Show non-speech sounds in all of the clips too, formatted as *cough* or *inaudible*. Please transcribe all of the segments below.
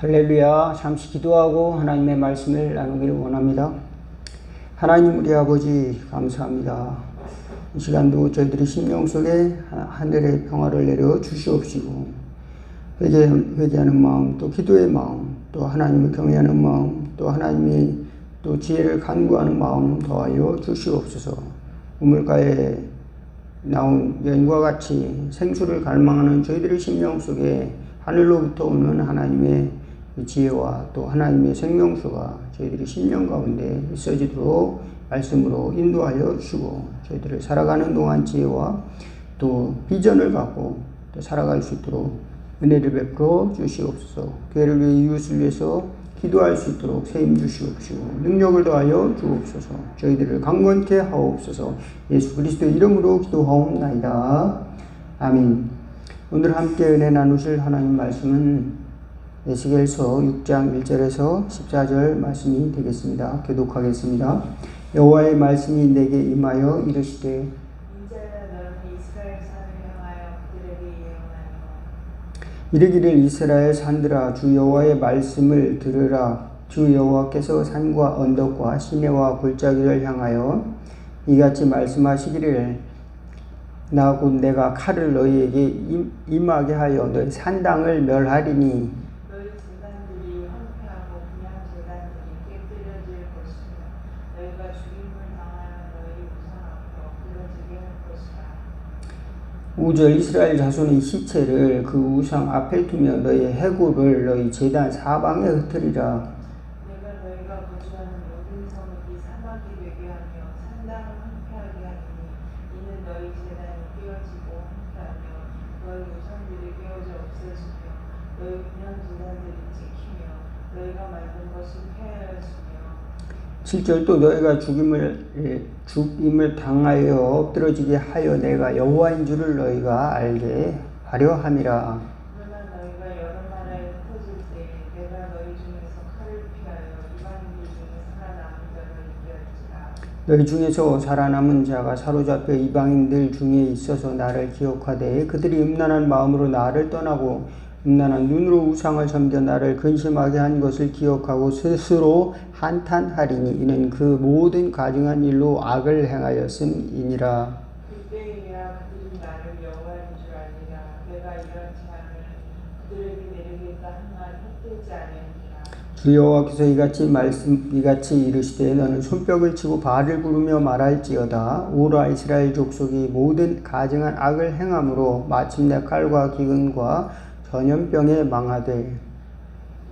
할렐루야. 잠시 기도하고 하나님의 말씀을 나누기를 원합니다. 하나님 우리 아버지 감사합니다. 이 시간도 저희들이 심령 속에 하늘의 평화를 내려 주시옵시고 회개, 회개하는 마음 또 기도의 마음 또 하나님을 경외하는 마음 또 하나님이 또 지혜를 간구하는 마음 더하여 주시옵소서 우물가에 나온 연과 같이 생수를 갈망하는 저희들의 심령 속에 하늘로부터 오는 하나님의 지혜와 또 하나님의 생명수가 저희들이 심령 가운데 있어지도록 말씀으로 인도하여 주시고 저희들을 살아가는 동안 지혜와 또 비전을 갖고 또 살아갈 수 있도록 은혜를 베풀어 주시옵소서. 교회를 위해 이웃을 위해서 기도할 수 있도록 세임 주시옵시고 능력을 더하여 주옵소서. 저희들을 강건케 하옵소서. 예수 그리스도의 이름으로 기도하옵나이다. 아멘. 오늘 함께 은혜 나누실 하나님 말씀은 에스겔서 6장 1절에서 14절 말씀이 되겠습니다. 교독하겠습니다. 여호와의 말씀이 내게 임하여 이르시되 이르기를 이스라엘 산들아 주 여호와의 말씀을 들으라 주 여호와께서 산과 언덕과 시내와 골짜기를 향하여 이같이 말씀하시기를 나곧 내가 칼을 너희에게 임- 임하게 하여 너희 산당을 멸하리니 우주 이스라엘 자손의 시체를 그 우상 앞에 두며 너의 해골을 너희 재단 사방에 흩으리라. 7절 또 너희가 죽임을 예, 죽임을 당하여 엎드러지게 하여 내가 여호와인 줄을 너희가 알게 하려 함이라. 너희 중에서 살아남은 자가 사로잡혀 이방인들 중에 있어서 나를 기억하되 그들이 음란한 마음으로 나를 떠나고 음란한 눈으로 우상을 섬겨 나를 근심하게 한 것을 기억하고 스스로 한탄하리니 이는 그 모든 가증한 일로 악을 행하였음이니라. 그때에야 그들이 나를 여호와인 줄 알리라. 내가 이런 재앙을 그들에게 내리겠다 한말 헛되지 아니하니라. 주 여호와께서 이같이 말씀 이같이 이르시되 너는 손뼉을 치고 바알을 부르며 말할지어다. 오라 이스라엘 족속이 모든 가증한 악을 행함으로 마침내 칼과 기근과 전염병에 망하되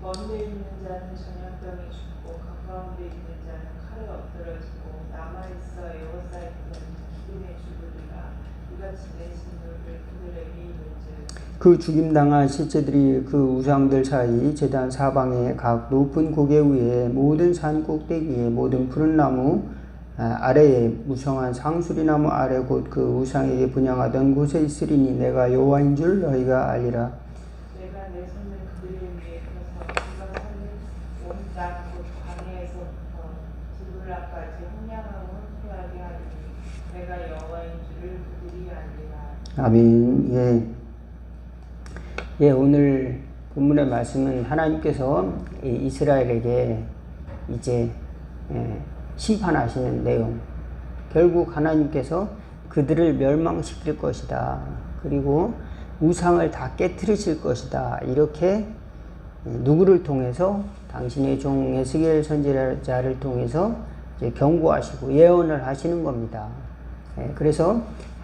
먼데 있는 자는 전염병에 죽고 가까운 데 있는 자는 칼에 엎드러지고 남아 있어 에워싸이던 기근에 죽으리라. 이같이 내 진노를 그들에게 그 죽임당한 시체들이 그 우상들 사이 제단 사방에 각 높은 고개 위에 모든 산 꼭대기에 모든 푸른 나무 아, 아래에 무성한 상수리나무 아래 곧 그 우상에게 분양하던 곳에 있으리니 내가 여호와인 줄 너희가 알리라 내가 내 손을 그들을 위해 펴서 그가 사는 온땅곧 광야에서부터 지블라까지 황량하고 황폐하게 하리니 내가 여호와인 줄을 그들이 알리라 아멘. 예. 예, 오늘 본문의 말씀은 하나님께서 이 이스라엘에게 이제 예, 심판하시는 내용. 결국 하나님께서 그들을 멸망시킬 것이다. 그리고 우상을 다 깨뜨리실 것이다. 이렇게 예, 누구를 통해서 당신의 종 에스겔 선지자를 통해서 경고하시고 예언을 하시는 겁니다. 예, 그래서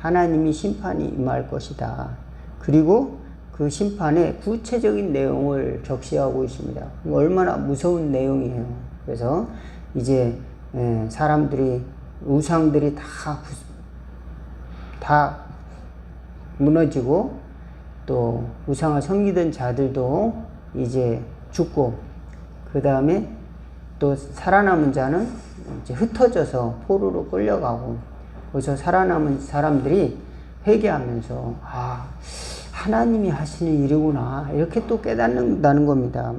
하나님이 심판이 임할 것이다. 그리고 그 심판의 구체적인 내용을 적시하고 있습니다. 얼마나 무서운 내용이에요. 그래서 이제 예, 사람들이 우상들이 다, 부- 다 무너지고 또 우상을 섬기던 자들도 이제 죽고 그 다음에 또 살아남은 자는 이제 흩어져서 포로로 끌려가고 그래서 살아남은 사람들이 회개하면서 아 하나님이 하시는 일이구나 이렇게 또 깨닫는다는 겁니다.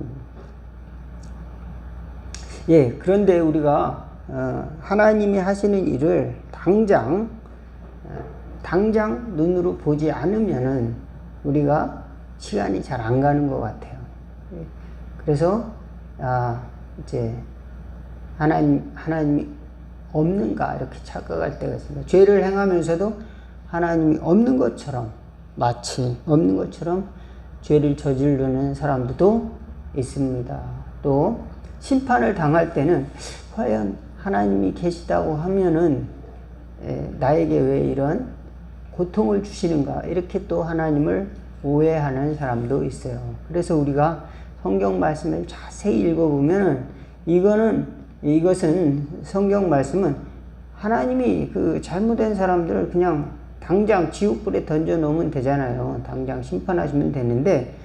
예, 그런데 우리가 어, 하나님이 하시는 일을 당장 어, 당장 눈으로 보지 않으면은 우리가 시간이 잘 안 가는 것 같아요. 예, 그래서 아 이제 하나님 하나님이 없는가 이렇게 착각할 때가 있습니다. 죄를 행하면서도 하나님이 없는 것처럼 마치 없는 것처럼 죄를 저지르는 사람들도 있습니다. 또 심판을 당할 때는 과연 하나님이 계시다고 하면은 에, 나에게 왜 이런 고통을 주시는가 이렇게 또 하나님을 오해하는 사람도 있어요. 그래서 우리가 성경 말씀을 자세히 읽어보면은 이거는 이것은 성경 말씀은 하나님이 그 잘못된 사람들을 그냥 당장 지옥불에 던져 놓으면 되잖아요. 당장 심판하시면 되는데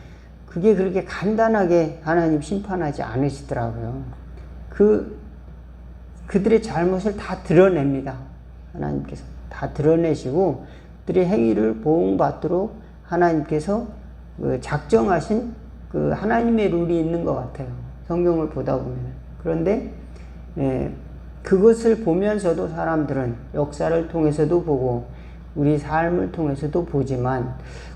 그게 그렇게 간단하게 하나님 심판하지 않으시더라고요. 그 그들의 잘못을 다 드러냅니다. 하나님께서 다 드러내시고 그들의 행위를 보응받도록 하나님께서 그 작정하신 그 하나님의 룰이 있는 것 같아요. 성경을 보다 보면. 그런데 예, 그것을 보면서도 사람들은 역사를 통해서도 보고 우리 삶을 통해서도 보지만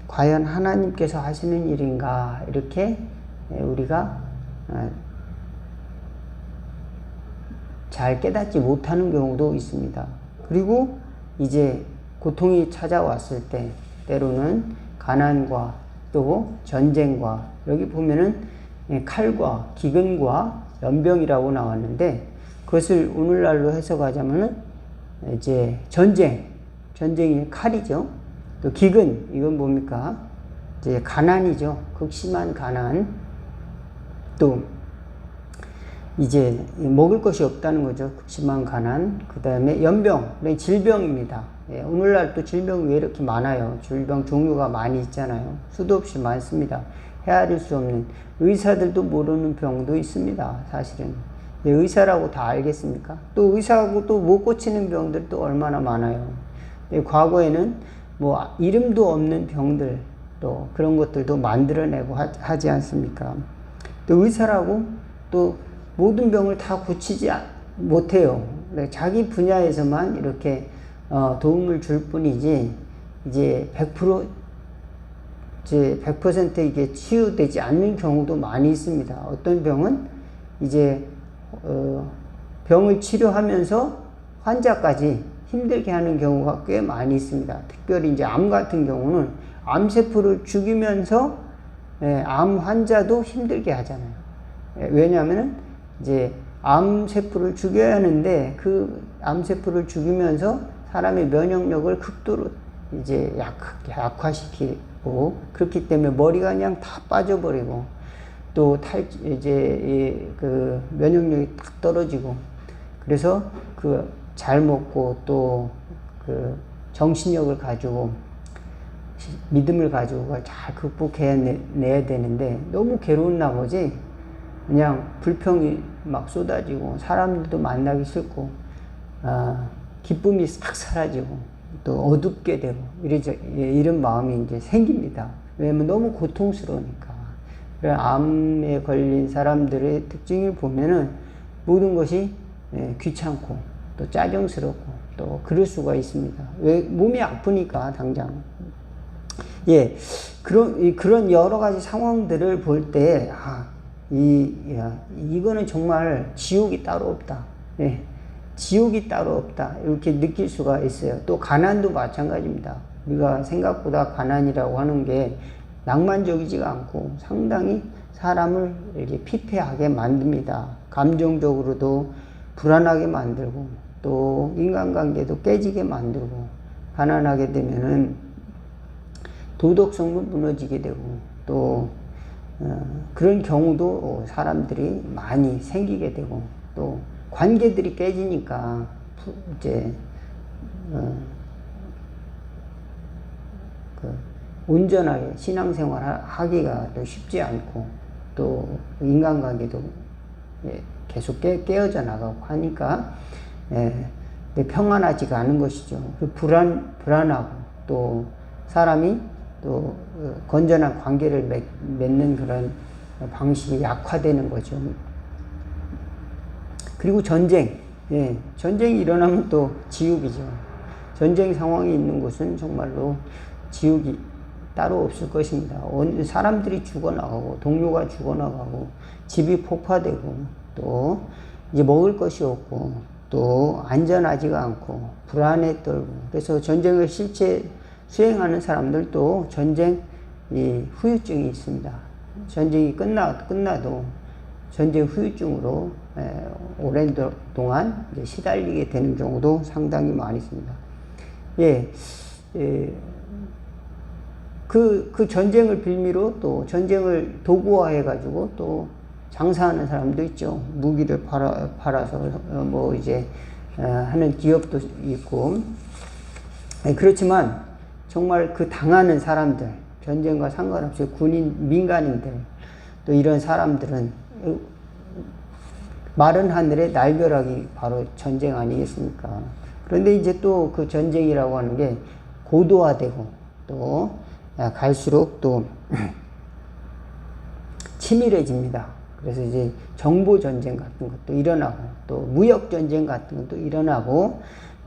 과연 하나님께서 하시는 일인가 이렇게 예, 우리가 아, 잘 깨닫지 못하는 경우도 있습니다. 그리고 이제 고통이 찾아왔을 때 때로는 가난과 또 전쟁과 여기 보면은 예, 칼과 기근과 연병이라고 나왔는데 그것을 오늘날로 해석하자면은 이제 전쟁, 전쟁이 칼이죠. 또 기근 이건 뭡니까? 이제 가난이죠. 극심한 가난. 또 이제 먹을 것이 없다는 거죠. 극심한 가난. 그 다음에 연병, 질병입니다. 예, 오늘날 또 질병이 왜 이렇게 많아요? 질병 종류가 많이 있잖아요. 수도 없이 많습니다. 헤아릴 수 없는 의사들도 모르는 병도 있습니다. 사실은 예, 의사라고 다 알겠습니까? 또 의사하고 또 못 고치는 병들도 얼마나 많아요. 예, 과거에는 뭐 이름도 없는 병들 또 그런 것들도 만들어내고 하, 하지 않습니까? 또 의사라고 또 모든 병을 다 고치지 아- 못해요. 네, 자기 분야에서만 이렇게 어, 도움을 줄 뿐이지 이제 100% 이제 100% 이게 치유되지 않는 경우도 많이 있습니다. 어떤 병은 이제 어, 병을 치료하면서 환자까지 힘들게 하는 경우가 꽤 많이 있습니다. 특별히 이제 암 같은 경우는 암세포를 죽이면서 예, 암 환자도 힘들게 하잖아요. 예, 왜냐하면 이제 암세포를 죽여야 하는데 그 암세포를 죽이면서 사람의 면역력을 극도로 이제 약, 약화시키고 그렇기 때문에 머리가 그냥 다 빠져버리고 또 탈 이제 이그 면역력이 딱 떨어지고 그래서 그 잘 먹고 또 그 정신력을 가지고 시- 믿음을 가지고 잘 극복해내야 되는데 너무 괴로운 나머지 그냥 불평이 막 쏟아지고 사람들도 만나기 싫고 아, 기쁨이 싹 사라지고 또 어둡게 되고 이러죠, 예, 이런 마음이 이제 생깁니다. 왜냐면 너무 고통스러우니까. 그래 암에 걸린 사람들의 특징을 보면은 모든 것이 예, 귀찮고 또 짜증스럽고 또 그럴 수가 있습니다. 왜 몸이 아프니까 당장 예, 그런, 이, 그런 여러 가지 상황들을 볼 때, 아, 이, 야, 이거는 정말 지옥이 따로 없다. 예, 지옥이 따로 없다. 이렇게 느낄 수가 있어요. 또 가난도 마찬가지입니다. 우리가 생각보다 가난이라고 하는 게 낭만적이지가 않고 상당히 사람을 이렇게 피폐하게 만듭니다. 감정적으로도 불안하게 만들고 또 인간관계도 깨지게 만들고 가난하게 되면은 도덕성도 무너지게 되고 또 어, 그런 경우도 사람들이 많이 생기게 되고 또 관계들이 깨지니까 푸- 이제 어, 그 온전하게 신앙생활 하- 하기가 또 쉽지 않고 또 인간관계도 예, 계속 깨, 깨어져 나가고 하니까 예, 평안하지가 않은 것이죠. 그 불안 불안하고 또 사람이 또 어, 건전한 관계를 맺, 맺는 그런 방식이 약화되는 거죠. 그리고 전쟁, 예, 전쟁이 일어나면 또 지옥이죠. 전쟁 상황이 있는 곳은 정말로 지옥이 따로 없을 것입니다. 온- 사람들이 죽어나가고 동료가 죽어나가고 집이 폭파되고 또 이제 먹을 것이 없고 또 안전하지가 않고 불안에 떨고 그래서 전쟁을 실제 수행하는 사람들도 전쟁 이 후유증이 있습니다. 전쟁이 끝나 끝나도 전쟁 후유증으로 에, 오랜 도- 동안 시달리게 되는 경우도 상당히 많이 있습니다. 예, 예, 그, 그 전쟁을 빌미로 또 전쟁을 도구화해가지고 또 장사하는 사람도 있죠. 무기를 팔아, 팔아서 어, 뭐 이제 어, 하는 기업도 있고. 예, 그렇지만 정말 그 당하는 사람들, 전쟁과 상관없이 군인, 민간인들, 또 이런 사람들은 어, 마른 하늘의 날벼락이 바로 전쟁 아니겠습니까? 그런데 이제 또 그 전쟁이라고 하는 게 고도화되고 또 갈수록 또 *clears throat* 치밀해집니다. 그래서 이제 정보 전쟁 같은 것도 일어나고 또 무역 전쟁 같은 것도 일어나고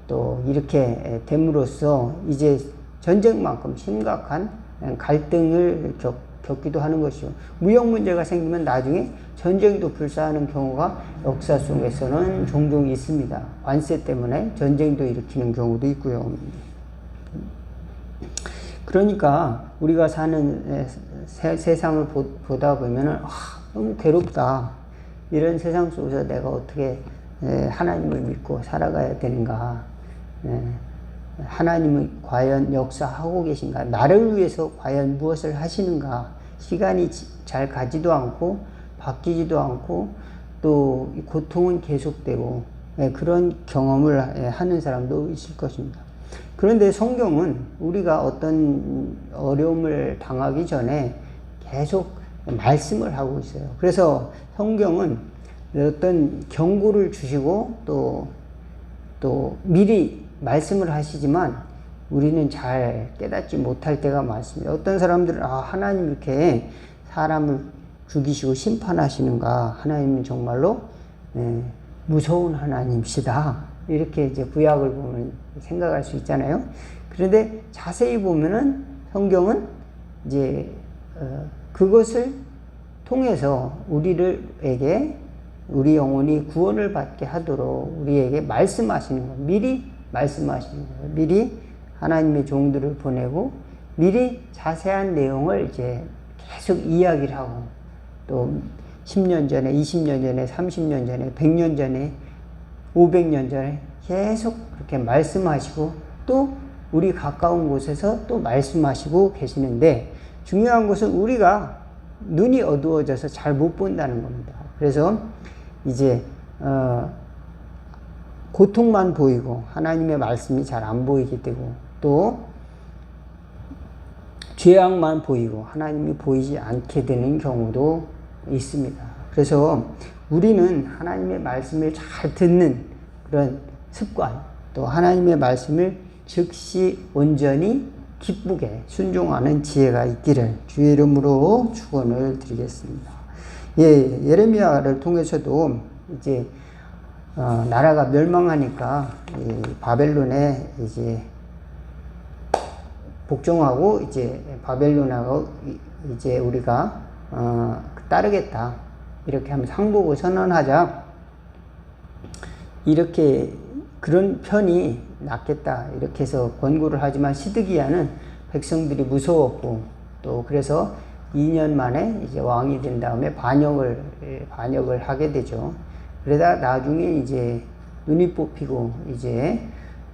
또 이렇게 됨으로써 이제 전쟁만큼 심각한 갈등을 겪, 겪기도 하는 것이죠. 무역 문제가 생기면 나중에 전쟁도 불사하는 경우가 역사 속에서는 종종 있습니다. 관세 때문에 전쟁도 일으키는 경우도 있고요. 그러니까 우리가 사는 세, 세상을 보, 보다 보면은 아, 너무 괴롭다. 이런 세상 속에서 내가 어떻게 에, 하나님을 믿고 살아가야 되는가? 에, 하나님은 과연 역사하고 계신가? 나를 위해서 과연 무엇을 하시는가? 시간이 지- 잘 가지도 않고 바뀌지도 않고 또이 고통은 계속되고 예, 그런 경험을 예, 하는 사람도 있을 것입니다. 그런데 성경은 우리가 어떤 어려움을 당하기 전에 계속 말씀을 하고 있어요. 그래서 성경은 어떤 경고를 주시고 또, 또 미리 말씀을 하시지만 우리는 잘 깨닫지 못할 때가 많습니다. 어떤 사람들은 아, 하나님 이렇게 사람을 죽이시고 심판하시는가? 하나님은 정말로 예, 무서운 하나님이시다. 이렇게 이제 구약을 보면 생각할 수 있잖아요. 그런데 자세히 보면은 성경은 이제 어, 그것을 통해서 우리를에게 우리 영혼이 구원을 받게 하도록 우리에게 말씀하시는 거 미리 말씀하시는 거예요. 미리 하나님의 종들을 보내고 미리 자세한 내용을 이제 계속 이야기를 하고 또 10년 전에, 20년 전에, 30년 전에, 100년 전에, 500년 전에 계속 그렇게 말씀하시고 또 우리 가까운 곳에서 또 말씀하시고 계시는데 중요한 것은 우리가 눈이 어두워져서 잘 못 본다는 겁니다. 그래서 이제 어, 고통만 보이고 하나님의 말씀이 잘 안 보이게 되고 또 죄악만 보이고 하나님이 보이지 않게 되는 경우도 있습니다. 그래서 우리는 하나님의 말씀을 잘 듣는 그런 습관, 또 하나님의 말씀을 즉시 온전히 기쁘게 순종하는 지혜가 있기를 주의 이름으로 축원을 드리겠습니다. 예, 예레미야를 통해서도 이제 어, 나라가 멸망하니까 이 바벨론에 이제 복종하고 이제 바벨론하고 이- 이제 우리가 어, 따르겠다 이렇게 하면 상복을 선언하자 이렇게 그런 편이 낫겠다 이렇게 해서 권고를 하지만 시드기야는 백성들이 무서웠고 또 그래서 2년 만에 이제 왕이 된 다음에 반역을 예, 반역을 하게 되죠. 그러다 나중에 이제 눈이 뽑히고 이제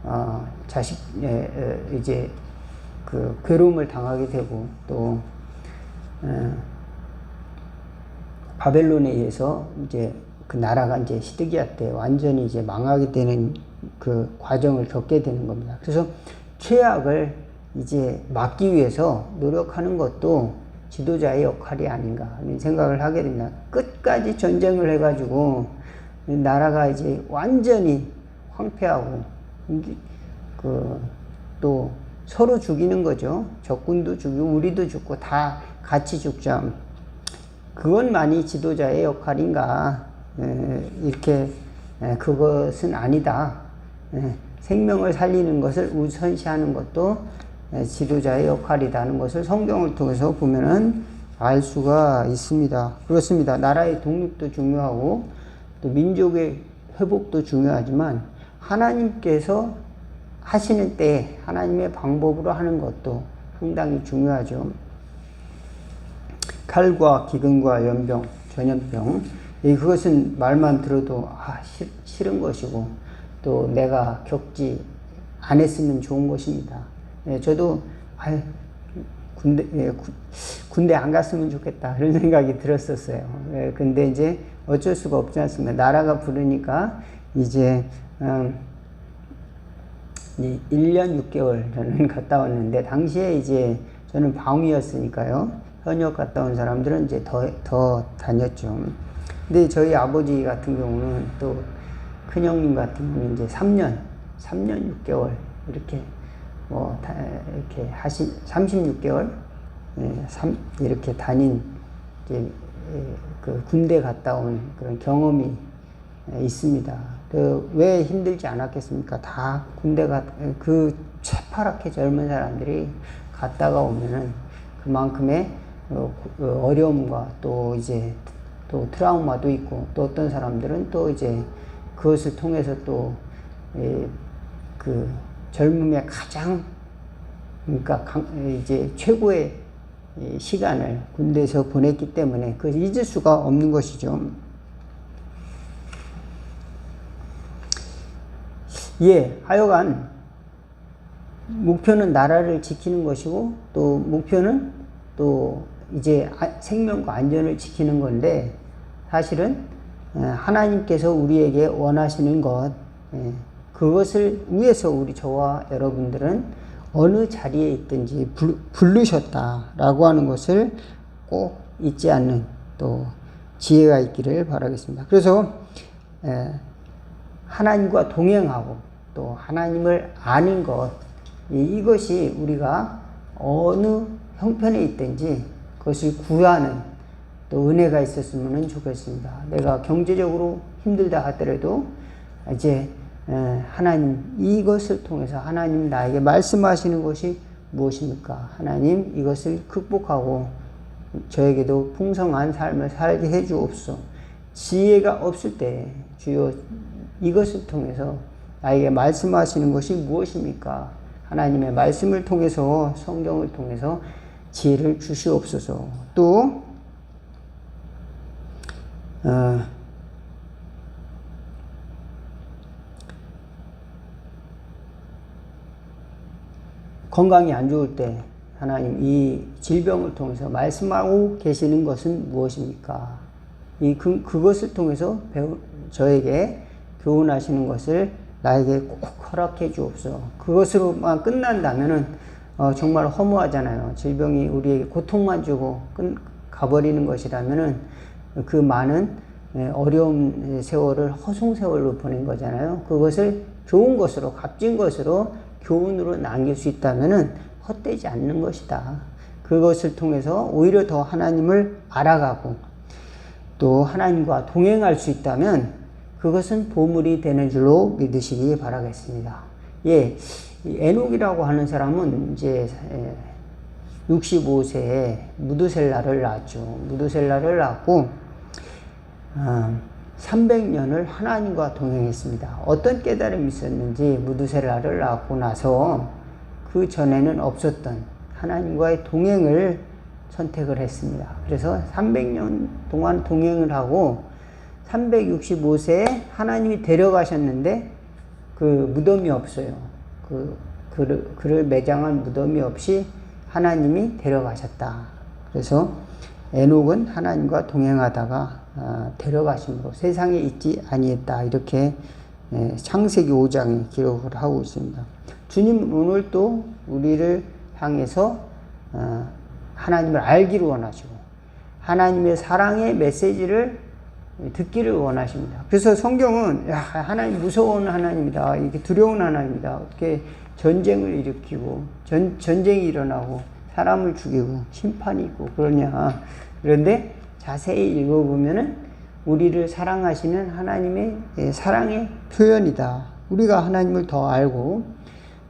어, 자식 예, 예, 이제 그 괴로움을 당하게 되고 또 어, 바벨론에 의해서 이제 그 나라가 이제 시드기야 때 완전히 이제 망하게 되는 그 과정을 겪게 되는 겁니다. 그래서 최악을 이제 막기 위해서 노력하는 것도 지도자의 역할이 아닌가 하는 생각을 하게 됩니다. 끝까지 전쟁을 해가지고 나라가 이제 완전히 황폐하고 그 또 서로 죽이는 거죠. 적군도 죽이고 우리도 죽고 다 같이 죽자. 그것만이 지도자의 역할인가? 에, 이렇게 에, 그것은 아니다. 에, 생명을 살리는 것을 우선시하는 것도 예, 지도자의 역할이라는 것을 성경을 통해서 보면은 알 수가 있습니다. 그렇습니다. 나라의 독립도 중요하고 또 민족의 회복도 중요하지만 하나님께서 하시는 때 하나님의 방법으로 하는 것도 상당히 중요하죠. 칼과 기근과 연병, 전염병, 이 그것은 말만 들어도 아, 싫, 싫은 것이고 또 내가 겪지 안 했으면 좋은 것입니다. 예, 저도 아, 군대 예, 구- 군대 안 갔으면 좋겠다 그런 *laughs* 생각이 들었었어요. 예, 근데 이제 어쩔 수가 없지 않습니까? 나라가 부르니까 이제 음, 이 1년 6개월 저는 갔다 왔는데 당시에 이제 저는 방위였으니까요. 현역 갔다 온 사람들은 이제 더, 더 다녔죠. 근데 저희 아버지 같은 경우는 또 큰형님 같은 경우는 이제 3년, 3년 6개월 이렇게 뭐 다, 이렇게 하신 36개월 예, 삼, 이렇게 다닌 이제 예, 그 군대 갔다 온 그런 경험이 예, 있습니다. 그 왜 힘들지 않았겠습니까? 다 군대 가 그 새파랗게 젊은 사람들이 갔다가 오면은 그만큼의 어, 그 어려움과 또 이제 또 트라우마도 있고 또 어떤 사람들은 또 이제 그것을 통해서 또 그 젊음의 가장 그러니까 강- 이제 최고의 이 시간을 군대에서 보냈기 때문에 그 잊을 수가 없는 것이죠. 예, 하여간 목표는 나라를 지키는 것이고 또 목표는 또 이제 아- 생명과 안전을 지키는 건데 사실은 에, 하나님께서 우리에게 원하시는 것 예, 그것을 위해서 우리 저와 여러분들은 어느 자리에 있든지 불- 부르셨다라고 하는 것을 꼭 잊지 않는 또 지혜가 있기를 바라겠습니다. 그래서 에, 하나님과 동행하고 또 하나님을 아는 것 이- 이것이 우리가 어느 형편에 있든지 그것을 구하는 또 은혜가 있었으면 좋겠습니다. 내가 경제적으로 힘들다 하더라도 이제 에, 하나님 이것을 통해서 하나님 나에게 말씀하시는 것이 무엇입니까? 하나님 이것을 극복하고 저에게도 풍성한 삶을 살게 해 주옵소서. 지혜가 없을 때 주여 이것을 통해서 나에게 말씀하시는 것이 무엇입니까? 하나님의 말씀을 통해서 성경을 통해서 지혜를 주시옵소서. 또 어, 건강이 안 좋을 때 하나님 이 질병을 통해서 말씀하고 계시는 것은 무엇입니까? 이 그, 그것을 통해서 배우, 저에게 교훈하시는 것을 나에게 꼭 허락해 주옵소서. 그것으로만 끝난다면은 어, 정말 허무하잖아요. 질병이 우리에게 고통만 주고 끝, 가버리는 것이라면은 그 많은 예, 어려운 세월을 허송 세월로 보낸 거잖아요. 그것을 좋은 것으로 값진 것으로 교훈으로 남길 수 있다면은 헛되지 않는 것이다. 그것을 통해서 오히려 더 하나님을 알아가고 또 하나님과 동행할 수 있다면 그것은 보물이 되는 줄로 믿으시기 바라겠습니다. 예, 이 에녹이라고 하는 사람은 이제 65세에 무드셀라를 낳았죠. 무드셀라를 낳고 어, 300년을 하나님과 동행했습니다. 어떤 깨달음이 있었는지 무드셀라를 낳고 나서 그 전에는 없었던 하나님과의 동행을 선택을 했습니다. 그래서 300년 동안 동행을 하고 365세에 하나님이 데려가셨는데 그 무덤이 없어요. 그 그를, 그를 매장한 무덤이 없이 하나님이 데려가셨다. 그래서 에녹은 하나님과 동행하다가 어, 데려가심으로 세상에 있지 아니했다. 이렇게 예, 창세기 5장에 기록을 하고 있습니다. 주님 오늘 또 우리를 향해서 어, 하나님을 알기를 원하시고 하나님의 사랑의 메시지를 듣기를 원하십니다. 그래서 성경은 야, 하나님 무서운 하나님이다. 이렇게 두려운 하나님이다. 어떻게 전쟁을 일으키고 전, 전쟁이 일어나고 사람을 죽이고 심판이 있고 그러냐. 그런데 자세히 읽어보면은 우리를 사랑하시는 하나님의 예, 사랑의 표현이다. 우리가 하나님을 더 알고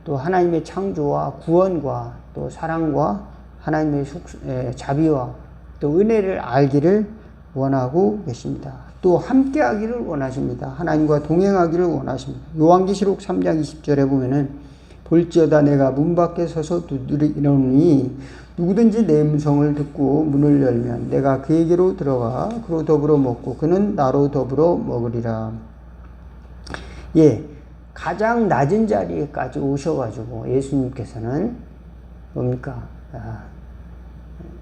또 하나님의 창조와 구원과 또 사랑과 하나님의 속, 에, 자비와 또 은혜를 알기를 원하고 계십니다. 또 함께 하기를 원하십니다. 하나님과 동행하기를 원하십니다. 요한계시록 3장 20절에 보면은 볼지어다 내가 문 밖에 서서 두드리노니 누구든지 내 음성을 듣고 문을 열면 내가 그에게로 들어가 그로 더불어 먹고 그는 나로 더불어 먹으리라. 예, 가장 낮은 자리에까지 오셔가지고 예수님께서는 뭡니까? 아,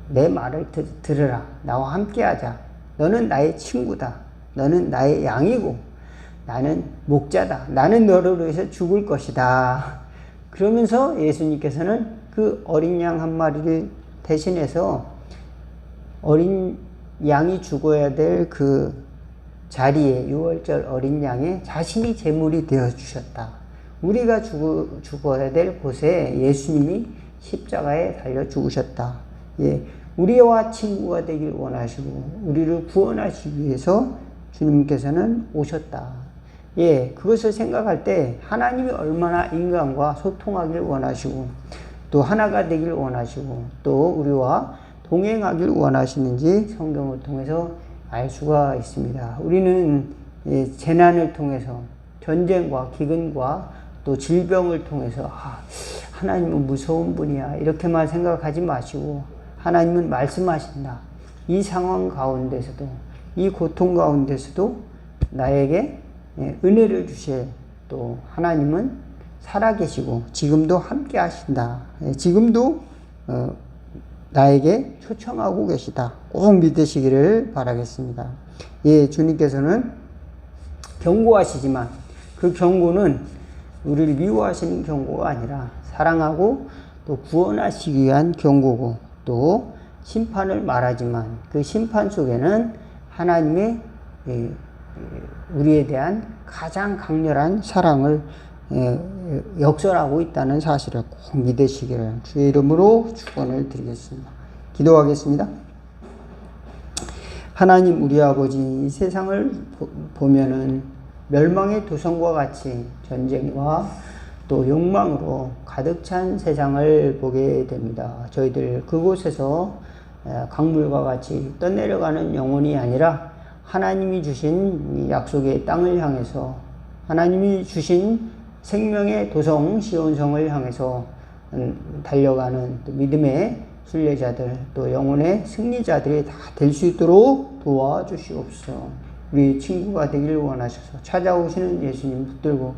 내 말을 들, 들으라. 나와 함께 하자. 너는 나의 친구다. 너는 나의 양이고, 나는 목자다. 나는 너를 위해서 죽을 것이다. 그러면서 예수님께서는 그 어린 양 한 마리를 대신해서 어린 양이 죽어야 될 그 자리에 유월절 어린 양에 자신이 제물이 되어 주셨다. 우리가 죽어, 죽어야 될 곳에 예수님이 십자가에 달려 죽으셨다. 예, 우리와 친구가 되길 원하시고 우리를 구원하시기 위해서 주님께서는 오셨다. 예, 그것을 생각할 때 하나님이 얼마나 인간과 소통하기를 원하시고 또 하나가 되길 원하시고 또 우리와 동행하길 원하시는지 성경을 통해서 알 수가 있습니다. 우리는 예, 재난을 통해서 전쟁과 기근과 또 질병을 통해서 아, 하나님은 무서운 분이야 이렇게만 생각하지 마시고 하나님은 말씀하신다. 이 상황 가운데서도 이 고통 가운데서도 나에게 예, 은혜를 주실 또 하나님은 살아계시고 지금도 함께 하신다. 예, 지금도 어, 나에게 초청하고 계시다. 꼭 믿으시기를 바라겠습니다. 예, 주님께서는 경고하시지만 그 경고는 우리를 미워하시는 경고가 아니라 사랑하고 또 구원하시기 위한 경고고 또 심판을 말하지만 그 심판 속에는 하나님의 예, 우리에 대한 가장 강렬한 사랑을 예, 역설하고 있다는 사실을 꼭 믿으시기를 주의 이름으로 축원을 드리겠습니다. 기도하겠습니다. 하나님 우리 아버지 이 세상을 보면은 멸망의 도성과 같이 전쟁과 또 욕망으로 가득 찬 세상을 보게 됩니다. 저희들 그곳에서 강물과 같이 떠내려가는 영혼이 아니라 하나님이 주신 약속의 땅을 향해서 하나님이 주신 생명의 도성 시온성을 향해서 음, 달려가는 믿음의 순례자들 또 영혼의 승리자들이 다 될 수 있도록 도와주시옵소서. 우리 친구가 되기를 원하셔서 찾아오시는 예수님 붙들고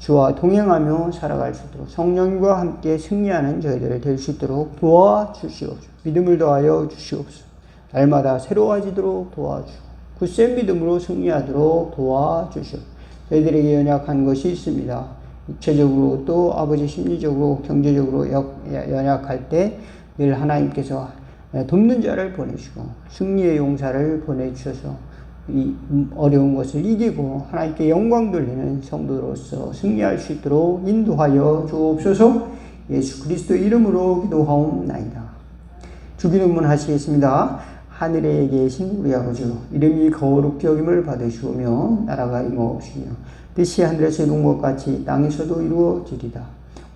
주와 동행하며 살아갈 수 있도록 성령과 함께 승리하는 저희들 될 수 있도록 도와주시옵소서. 믿음을 더하여 주시옵소서. 날마다 새로워지도록 도와주시고 굳센 믿음으로 승리하도록 도와주시옵소서. 저희들에게 연약한 것이 있습니다. 육체적으로 또 아버지 심리적으로 경제적으로 연약할 때 늘 하나님께서 돕는 자를 보내시고 승리의 용사를 보내주셔서 이 어려운 것을 이기고 하나님께 영광 돌리는 성도로서 승리할 수 있도록 인도하여 주옵소서 예수 그리스도 이름으로 기도하옵나이다. 주기도문 하시겠습니다. 하늘에 계신 우리 아버지 이름이 거룩히 여김을 받으시오며 나라가 임하옵시며 뜻이 하늘에서 이룬 것 같이 땅에서도 이루어지리다.